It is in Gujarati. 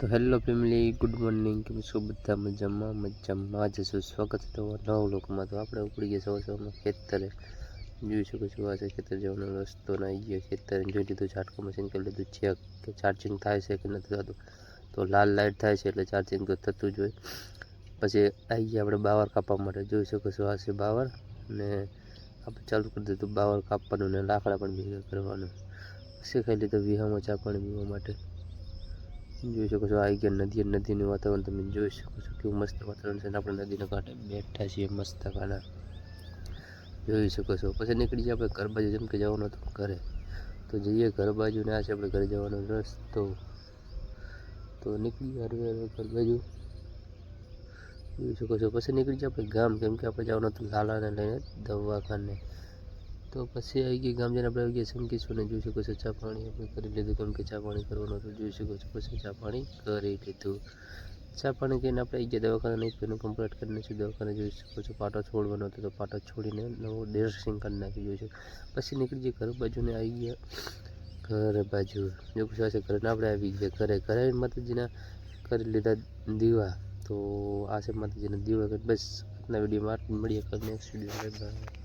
તો હેલો ફેમિલી, ગુડ મોર્નિંગ. કેમ છો બધા મજામાં? મજામાં જ છું. સ્વાગત છે નવ લોકમાં તો આપણે ઉપડી ગયા સવાર સવારમાં ખેતરે. જોઈ શકો છો, આ છે ખેતર જવાનો રસ્તો ના આવી ગયો ખેતરે જોઈ લીધું ઝાટકો મશીન કરી લીધું ચેક કે ચાર્જિંગ થાય છે કે નથી થતું. તો લાલ લાઇટ થાય છે એટલે ચાર્જિંગ તો થતું જ હોય. પછી આવી ગયા આપણે બાવર કાપવા માટે. જોઈ શકો છો, આ છે બાવર ને આપણે ચાલુ કરી દીધું બાવર કાપવાનું ને લાકડા પણ ભેગા કરવાનું. શીખાઈ લીધું વિહામાં ચા પાણી પીવા માટે. જોઈ શકો છો આવી ગયા નદી નદીનું વાતાવરણ તમે જોઈ શકો છો કેવું મસ્ત વાતાવરણ છે અને આપણે નદીના કાંઠે બેઠા છીએ મસ્ત કાના જોઈ શકો છો. પછી નીકળી જઈએ આપણે ઘર બાજુ, જેમ કે જવાનું હતું ઘરે. તો જઈએ ઘર બાજુ ને આ છે આપણે ઘરે જવાનો રસ્તો. તો નીકળી હરવે હરવે ઘર બાજુ. જોઈ શકો છો. પછી નીકળી જઈએ આપણે ગામ, કેમ કે આપણે જવાનું હતું લાલાને લઈને દવાખાને. તો પછી આવી ગઈ ગામ જઈને આપણે આવી ગયા સમકીશું ને જોઈ શકો છો ચા પાણી આપણે કરી લીધું. કેમ કે ચા પાણી કરવાનું હતું જોઈ શકો છો પછી ચા પાણી કરી લીધું. ચા પાણી કરીને આપણે આવી ગયા દવાખાને નહીં પેલું કમ્પ્લીટ કરીને છું. દવાખાને જોઈ શકો છો. પાટો છોડવાનો હતો તો પાટો છોડીને નવો ડ્રેસિંગ કરી નાખી જોઈ શકો. પછી નીકળી જઈએ ઘર બાજુને આવી ગયા. ઘર બાજુ. જો પૂછવા છે ઘરે આપણે આવી ગયા ઘરે. ઘરે માતાજીના કરી લીધા દીવા. તો આ છે માતાજીના દીવા. બસ આજના વિડીયોમાં મળીએ. Next video